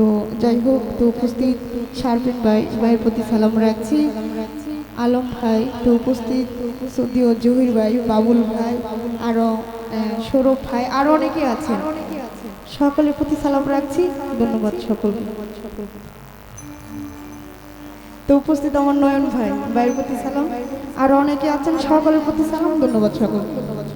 তো যাই হোক তো উপস্থিত শারমিন ভাই ভাইয়ের প্রতি সালাম রাখছি। আলম ভাই তো উপস্থিত সৌদি ও জহির ভাই, বাবুল ভাই আরও সৌরভ ভাই আরও অনেকে আছেন। সকলের প্রতি সালাম রাখছি। ধন্যবাদ সকলকে। তো উপস্থিত আমার নয়ন ভাই, ভাইয়ের প্রতি সালাম। আরও অনেকে আছেন, সকলের প্রতি সালাম। ধন্যবাদ সকল ধন্যবাদ